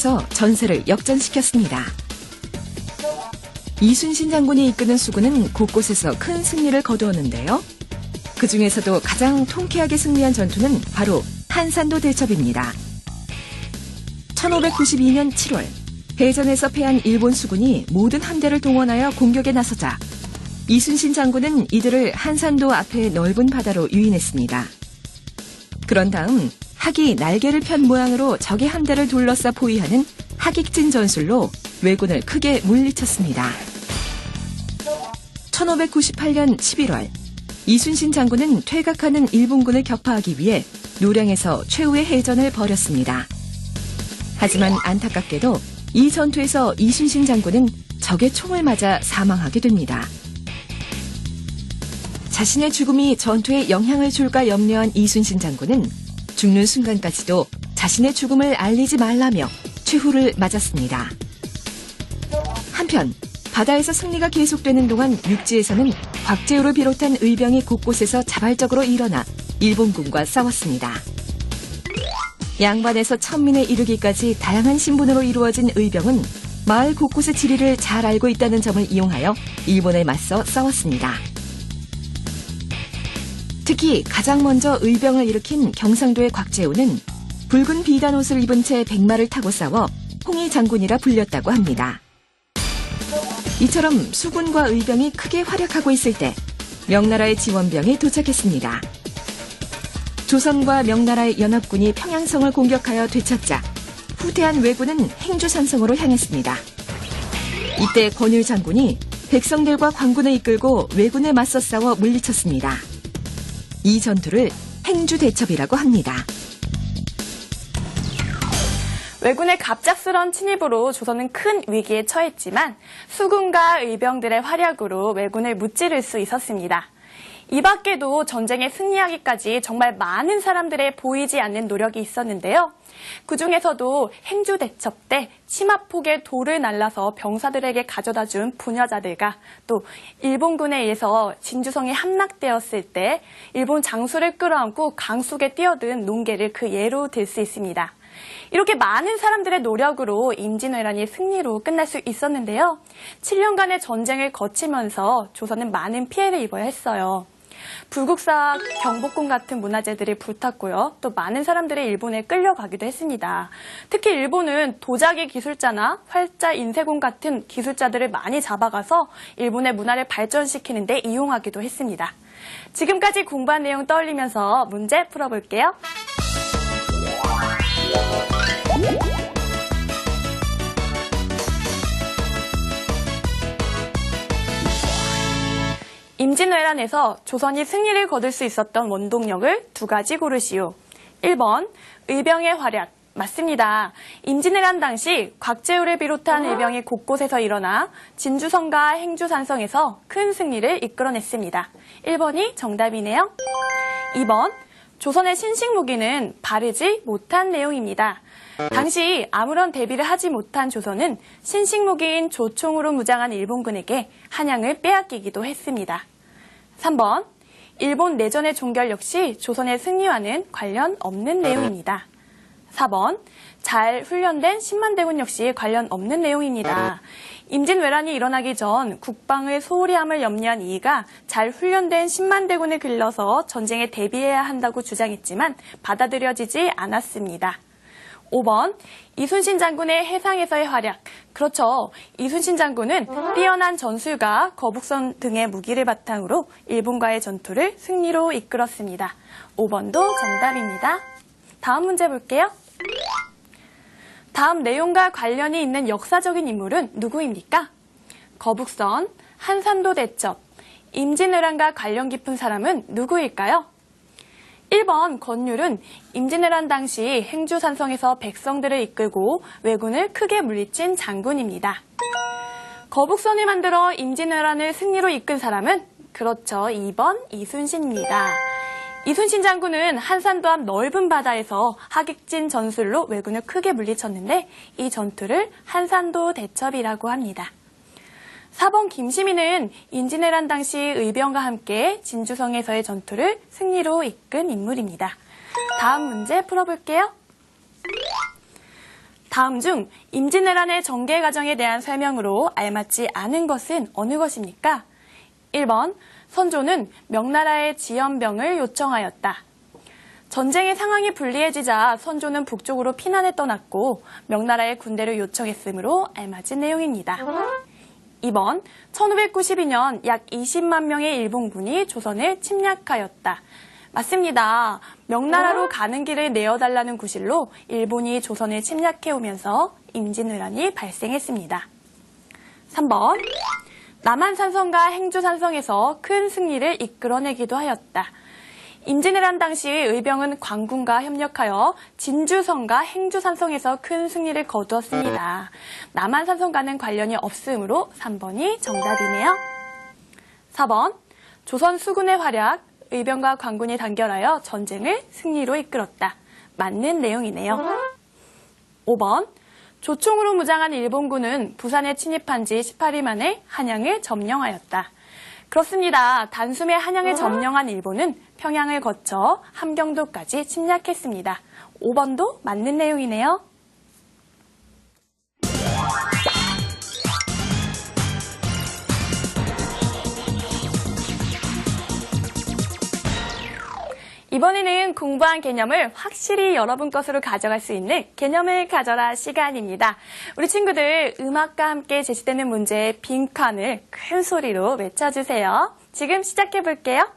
서 전세를 역전시켰습니다. 이순신 장군이 이끄는 수군은 곳곳에서 큰 승리를 거두었는데요. 그 중에서도 가장 통쾌하게 승리한 전투는 바로 한산도 대첩입니다. 1592년 7월 해전에서 패한 일본 수군이 모든 함대를 동원하여 공격에 나서자 이순신 장군은 이들을 한산도 앞의 넓은 바다로 유인했습니다. 그런 다음 학이 날개를 편 모양으로 적의 함대를 둘러싸 포위하는 학익진 전술로 왜군을 크게 물리쳤습니다. 1598년 11월 이순신 장군은 퇴각하는 일본군을 격파하기 위해 노량에서 최후의 해전을 벌였습니다. 하지만 안타깝게도 이 전투에서 이순신 장군은 적의 총을 맞아 사망하게 됩니다. 자신의 죽음이 전투에 영향을 줄까 염려한 이순신 장군은 죽는 순간까지도 자신의 죽음을 알리지 말라며 최후를 맞았습니다. 한편 바다에서 승리가 계속되는 동안 육지에서는 곽재우를 비롯한 의병이 곳곳에서 자발적으로 일어나 일본군과 싸웠습니다. 양반에서 천민에 이르기까지 다양한 신분으로 이루어진 의병은 마을 곳곳의 지리를 잘 알고 있다는 점을 이용하여 일본에 맞서 싸웠습니다. 특히 가장 먼저 의병을 일으킨 경상도의 곽재우는 붉은 비단 옷을 입은 채 백마를 타고 싸워 홍희 장군이라 불렸다고 합니다. 이처럼 수군과 의병이 크게 활약하고 있을 때 명나라의 지원병이 도착했습니다. 조선과 명나라의 연합군이 평양성을 공격하여 되찾자 후퇴한 왜군은 행주산성으로 향했습니다. 이때 권율 장군이 백성들과 관군을 이끌고 왜군에 맞서 싸워 물리쳤습니다. 이 전투를 행주 대첩이라고 합니다. 왜군의 갑작스런 침입으로 조선은 큰 위기에 처했지만 수군과 의병들의 활약으로 왜군을 무찌를 수 있었습니다. 이 밖에도 전쟁에 승리하기까지 정말 많은 사람들의 보이지 않는 노력이 있었는데요. 그 중에서도 행주 대첩 때 치마 폭에 돌을 날라서 병사들에게 가져다 준 부녀자들과 또 일본군에 의해서 진주성이 함락되었을 때 일본 장수를 끌어안고 강속에 뛰어든 농계를 그 예로 들 수 있습니다. 이렇게 많은 사람들의 노력으로 임진왜란이 승리로 끝날 수 있었는데요. 7년간의 전쟁을 거치면서 조선은 많은 피해를 입어야 했어요. 불국사 경복궁 같은 문화재들이 불탔고요. 또 많은 사람들이 일본에 끌려가기도 했습니다. 특히 일본은 도자기 기술자나 활자 인쇄공 같은 기술자들을 많이 잡아가서 일본의 문화를 발전시키는 데 이용하기도 했습니다. 지금까지 공부한 내용 떠올리면서 문제 풀어볼게요. 임진왜란에서 조선이 승리를 거둘 수 있었던 원동력을 두 가지 고르시오. 1번 의병의 활약. 맞습니다. 임진왜란 당시 곽재우를 비롯한 의병이 곳곳에서 일어나 진주성과 행주산성에서 큰 승리를 이끌어냈습니다. 1번이 정답이네요. 2번 조선의 신식 무기는 바르지 못한 내용입니다. 당시 아무런 대비를 하지 못한 조선은 신식 무기인 조총으로 무장한 일본군에게 한양을 빼앗기기도 했습니다. 3번 일본 내전의 종결 역시 조선의 승리와는 관련 없는 내용입니다. 4번 잘 훈련된 10만 대군 역시 관련 없는 내용입니다. 임진왜란이 일어나기 전 국방을 소홀히 함을 염려한 이이가 잘 훈련된 10만 대군을 길러서 전쟁에 대비해야 한다고 주장했지만 받아들여지지 않았습니다. 5번 이순신 장군의 해상에서의 활약. 그렇죠. 이순신 장군은 뛰어난 전술과 거북선 등의 무기를 바탕으로 일본과의 전투를 승리로 이끌었습니다. 5번도 정답입니다. 다음 문제 볼게요. 다음 내용과 관련이 있는 역사적인 인물은 누구입니까? 거북선, 한산도 대첩, 임진왜란과 관련 깊은 사람은 누구일까요? 1번 권율은 임진왜란 당시 행주산성에서 백성들을 이끌고 왜군을 크게 물리친 장군입니다. 거북선을 만들어 임진왜란을 승리로 이끈 사람은 그렇죠. 2번 이순신입니다. 이순신 장군은 한산도 앞 넓은 바다에서 하객진 전술로 왜군을 크게 물리쳤는데 이 전투를 한산도 대첩이라고 합니다. 4번 김시민은 임진왜란 당시 의병과 함께 진주성에서의 전투를 승리로 이끈 인물입니다. 다음 문제 풀어볼게요. 다음 중 임진왜란의 전개 과정에 대한 설명으로 알맞지 않은 것은 어느 것입니까? 1번 선조는 명나라의 지연병을 요청하였다. 전쟁의 상황이 불리해지자 선조는 북쪽으로 피난을 떠났고 명나라의 군대를 요청했으므로 알맞은 내용입니다. 2번 1592년 약 20만 명의 일본군이 조선을 침략하였다. 맞습니다. 명나라로 가는 길을 내어달라는 구실로 일본이 조선을 침략해오면서 임진왜란이 발생했습니다. 3번 남한산성과 행주산성에서 큰 승리를 이끌어내기도 하였다. 임진왜란 당시 의병은 광군과 협력하여 진주성과 행주산성에서 큰 승리를 거두었습니다. 남한산성과는 관련이 없으므로 3번이 정답이네요. 4번 조선 수군의 활약, 의병과 광군이 단결하여 전쟁을 승리로 이끌었다. 맞는 내용이네요. 5번 조총으로 무장한 일본군은 부산에 침입한 지 18일 만에 한양을 점령하였다. 그렇습니다. 단숨에 한양을 점령한 일본은 평양을 거쳐 함경도까지 침략했습니다. 5번도 맞는 내용이네요. 이번에는 공부한 개념을 확실히 여러분 것으로 가져갈 수 있는 개념을 가져라 시간입니다. 우리 친구들 음악과 함께 제시되는 문제의 빈칸을 큰 소리로 외쳐주세요. 지금 시작해 볼게요.